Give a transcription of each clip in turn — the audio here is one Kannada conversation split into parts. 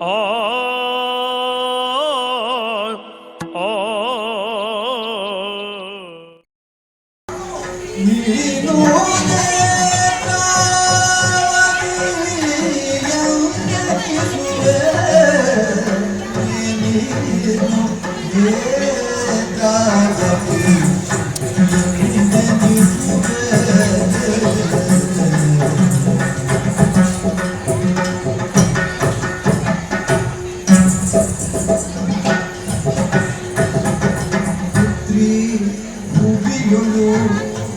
ಆ ಆ ನೀನು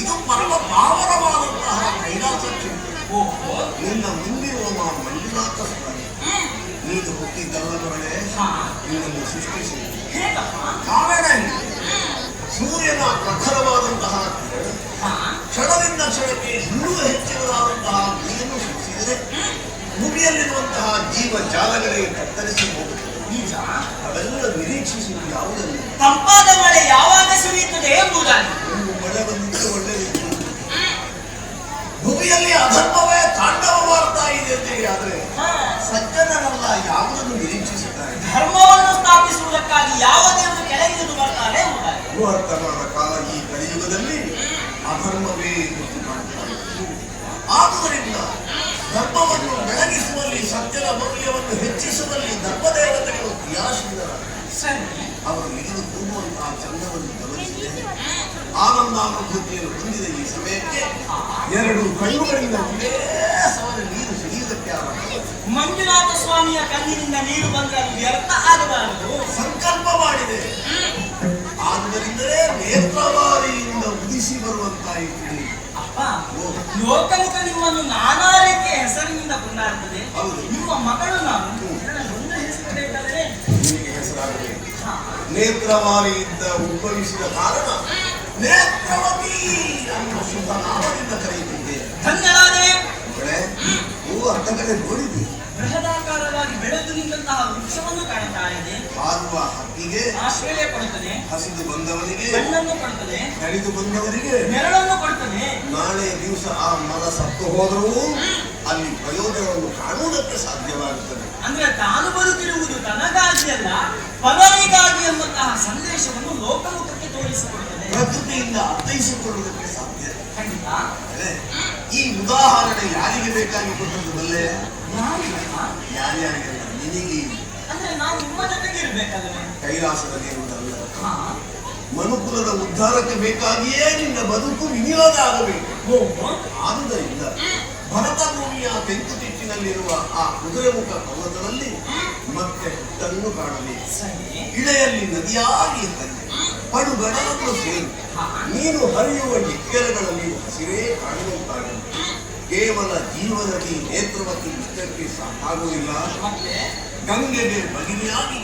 ಇದು ಪರಮ ಪಾವನವಾದಂತಹ ಕೈಲಾಸ ಓಹೋ ನಿನ್ನ ಮುಂದಿರುವ ಮಂಜುನಾಥ ಸ್ವಾಮಿ ನೀನು ಹುಟ್ಟಿದ್ದಲ್ಲ ಮಗಳೇ ನಿನ್ನನ್ನು ಸೃಷ್ಟಿಸಿ. ಏನು? ಸೂರ್ಯನ ಪ್ರಖರವಾದಂತಹ ಕ್ಷಣದಿಂದ ಕ್ಷಣಕ್ಕೆ ಇನ್ನೂ ಹೆಚ್ಚಿನದಾದಂತಹ ನೀರನ್ನು ಸೃಷ್ಟಿಸಿದರೆ ಭೂಮಿಯಲ್ಲಿರುವಂತಹ ಜೀವ ಜಾಲಗಳಿಗೆ ಕತ್ತರಿಸಿ ಹೋಗುತ್ತದೆ ನಿಜ ಅವೆಲ್ಲ ನಿರೀಕ್ಷಿಸಿ ಯಾವುದನ್ನು? ತಂಪಾದ ಮಳೆ ಯಾವಾಗ ಸುರಿಯುತ್ತದೆ ಎಂಬುದಾಗಿ ಮಳೆ ಬಂದಿದ್ದು ಭೂಮಿಯಲ್ಲಿ ಅಧರ್ಮವೇ ತಾಂಡವ ಮಾಡ್ತಾ ಇದೆ ಅಂತ ಆದ್ರೆ ಸಜ್ಜನರಲ್ಲ ಯಾವುದನ್ನು ನಿರೀಕ್ಷಿಸುತ್ತಾರೆ ಧರ್ಮವನ್ನು ಸ್ಥಾಪಿಸುವುದಕ್ಕಾಗಿ ಯಾವುದೇ ಒಂದು ಕೆಳಗಿದ್ದು ಬರ್ತಾರೆ ಬೃಹತ್ತರವಾದ ಕಾಲ ಈ ಕಲಿಯುಗದಲ್ಲಿ ಅಧರ್ಮವೇ ಎಂದು. ಆದುದರಿಂದ ಧರ್ಮವನ್ನು ಬೆಳಗಿಸುವಲ್ಲಿ ಸತ್ಯದ ಮೌಲ್ಯವನ್ನು ಹೆಚ್ಚಿಸುವಲ್ಲಿ ಧರ್ಮದೇವತೆಗಳು ಕ್ರಿಯಾಶೀಲರಾಗಿದ್ದಾರೆ. ಅವರು ಇಳಿದು ಕೂಗುವಂತಹ ಚಂದವನ್ನು ಗಮನಿಸಿದೆ ಆನಂದಾನುಭೂತಿಯನ್ನು ಹೊಂದಿದ ಈ ಸಮಯಕ್ಕೆ ಎರಡು ಕೈಗಳಿಂದ ಸವರ ನೀರು ಸಿಡಿಯುವುದಕ್ಕೆ ಆರಂಭ. ಮಂಜುನಾಥ ಸ್ವಾಮಿಯ ಕಣ್ಣಿನಿಂದ ನೀರು ಬಂದ್ರೆ ಅದು ವ್ಯರ್ಥ ಆಗಬಾರದು. ಸಂಕಲ್ಪ ಮಾಡಿದೆ. ಆದ್ದರಿಂದಲೇ ನೇತ್ರವಾರಿಯಿಂದ ಉದಿಸಿ ಬರುವಂತಾಯಿತು. ಅಪ್ಪ ಲೋಕಮುಖ ನಿಮ್ಮನ್ನು ನಾನಾ ರೀತಿಯ ಹೆಸರಿನಿಂದ ಕೊಂಡಾಡುತ್ತದೆ ಹೌದು. ನಿಮ್ಮ ಮಗಳು ನಾನು. ಒಂದು ಹೆಸರು ಬೇಕಾದರೆ ನಿನಗೆ ಹೆಸರಾಗಬೇಕು. ನೇತ್ರವಾರಿಯಿಂದ ಉದ್ಭವಿಸಿದ ಕಾರಣ ನೇತ್ರವತಿ ಅನ್ನುವ ಶುಭ ನಾಮದಿಂದ ಕರೆಯುತ್ತಿದ್ದೆ ಧನ್ಯರಾದೆ ಹೂ ಅರ್ಧ ಕಡೆ ನೋಡಿದ್ವಿ. ಬೃಹದಾಕಾರವಾಗಿ ಬೆಳೆದು ನಿಂತಹ ವೃಕ್ಷವನ್ನು ಕಾಣ್ತಾ ಇದೆ ಹಾರುವ ಹಕ್ಕಿಗೆ ಆಶ್ರಯ ಕೊಡುತ್ತದೆ. ಹಸಿದು ಬಂದವರಿಗೆ ಹಣ್ಣನ್ನು ಕೊಡುತ್ತದೆ. ನಡೆದು ಬಂದವರಿಗೆ ನೆರಳನ್ನು ಕೊಡುತ್ತದೆ. ನಾಳೆ ದಿವಸ ಆ ಮರ ಸತ್ತು ಹೋದರೂ ಅಲ್ಲಿ ಪ್ರಯೋಜನವನ್ನು ಕಾಣುವುದಕ್ಕೆ ಸಾಧ್ಯವಾಗುತ್ತದೆ. ಅಂದ್ರೆ ತಾನು ಬದುಕಿರುವುದು ತನಗಾಗಿ ಅಲ್ಲ ಪ್ರಕೃತಿಯಿಂದ ಅರ್ಥೈಸಿಕೊಳ್ಳುವುದಕ್ಕೆ ಸಾಧ್ಯ ಈ ಉದಾಹರಣೆ ಯಾರಿಗೆ ಬೇಕಾಗಿ ಕೊಟ್ಟದ್ದು ಬಲ್ಲೆ ಯಾರ್ಯಾರಿಗಲ್ಲ ನಿನಗೆ ಕೈಲಾಸದಲ್ಲಿ ಇರುವುದಲ್ಲ. ಮನುಕುಲದ ಉದ್ಧಾರಕ್ಕೆ ಬೇಕಾಗಿಯೇ ನಿನ್ನ ಬದುಕು ವಿನಿಯೋಗ ಆಗಬೇಕು. ಆದುದರಿಂದ ಭರತ ಭೂಮಿಯ ತೆಂಕುತಿಟ್ಟಿನಲ್ಲಿರುವ ಆ ಕುದುರೆಮುಖ ಪರ್ವತದಲ್ಲಿ ಮತ್ತೆ ಹುಟ್ಟನ್ನು ಕಾಣಬೇಕು ಇಳೆಯಲ್ಲಿ ನದಿಯಾಗಿ ಹರಿದೆ ಪಡುಗಡಲನ್ನು ಸೇರಿ ನೀನು ಹರಿಯುವ ಇಕ್ಕೆಲಗಳಲ್ಲಿ ಹಸಿರೇ ಕಾಣುವಂತಾಗಲಿ. ಕೇವಲ ಜೀವನದಲ್ಲಿ ನೇತ್ರವತಿ ಇಷ್ಟಕ್ಕೆ ಸಾಕಾಗುವುದಿಲ್ಲ ಗಂಗೆಗೆ ಭಗಿನಿಯಾಗಿ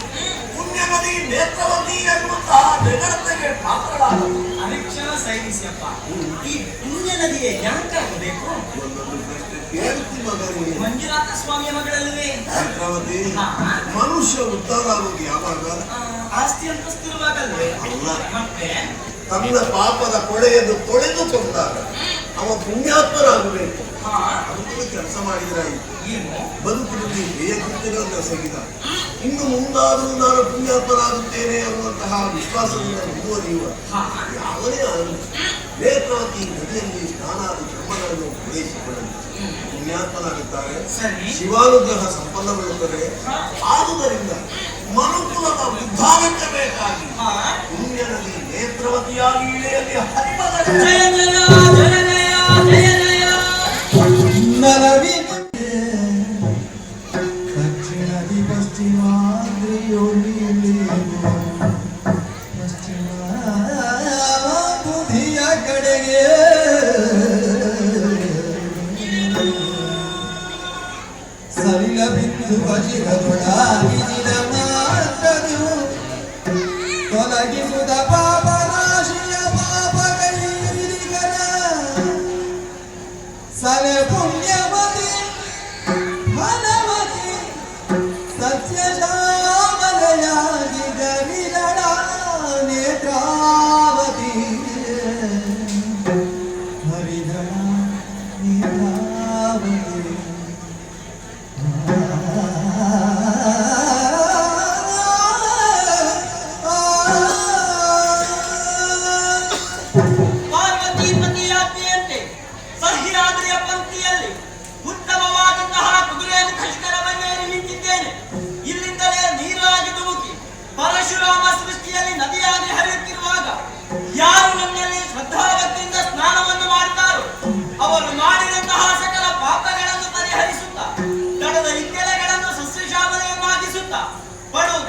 ಪುಣ್ಯಮದಿ ನೇತ್ರವತಿ ಎನ್ನುವಂತಹ ಜಗತ್ತಿಗೆ ಪಾತ್ರಳಾದ ಅರಿಕ್ಷಣ ಸೈನಿಸಿಯಪ್ಪ. ಈ ಪುಣ್ಯ ನದಿಗೆ ಯಾಕಾಗಬೇಕು ಒಂದೊಂದು ಪ್ರಶ್ನೆ ಕೇಳ್ತಿ ಮಗನಿಗೆ ಮಂಜುನಾಥ ಸ್ವಾಮಿಯ ಮಗಳಲ್ಲವೇ? ನೇತ್ರಾವತಿ ಮನುಷ್ಯ ಉದ್ಧಾರ ಆಗೋದು ಯಾವಾಗ? ಆಸ್ತಿ ಅಂತಸ್ತಿರುವಾಗಲ್ವೇ? ಅಲ್ಲ. ಮತ್ತೆ? ತನ್ನ ಪಾಪದ ಕೊಳೆಯನ್ನು ತೊಳೆದುಕೊಂಡಾಗ. ಅವ ಪುಣ್ಯಾತ್ಮರಾಗಬೇಕು ಅದಕ್ಕೂ ಕೆಲಸ ಮಾಡಿದ್ರಾಯಿತು ಬದುಕಿನಲ್ಲಿ ಬೇಯಗುತ್ತಿರುವಂತಹ ಸಗಿದ ಇನ್ನು ಮುಂದಾದರೂ ನಾನು ಪುಣ್ಯಾತ್ಮರಾಗುತ್ತೇನೆ ಅನ್ನುವಂತಹ ವಿಶ್ವಾಸದಿಂದ ಮುಂದುವರಿಯುವ ಯಾವನೇ ಆಗಲಿ ಬೇಕಾಗಿ ನದಿಯಲ್ಲಿ ಸ್ನಾನಾದಿ ಕರ್ಮಗಳನ್ನು ಪೂರೈಸಿಕೊಳ್ಳಲು. ಪುಣ್ಯಾತ್ಮನಾಗುತ್ತಾರೆ. ಶಿವಾನುಗ್ರಹ ಸಂಪನ್ನಗೊಳ್ಳುತ್ತದೆ. ಆದುದರಿಂದ ಮನುಕುಲದ ಉದ್ಧಾರಕ್ಕೆ ಬೇಕಾಗಿ ಪುಣ್ಯ ನದಿ ನೇತ್ರಾವತಿಯಾಗಿ ಇಳೆಯಲ್ಲಿ ಹರಿಪದ ಸರಿಲ ಬಿಂದು ಭಜಿದ ಗುಣಾಭಿಜಿದ ಮಾತನು. ತೊಲಗಿಸುದ ಪಾಪ ನಾಶಿಯ ಪಾಪ ಕೈಗನ ಸಲೆ ಪುಣ್ಯ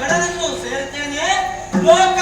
ಮಗಳನ್ನು ಸೇರ್ತೇನೆ. ಲೋಕ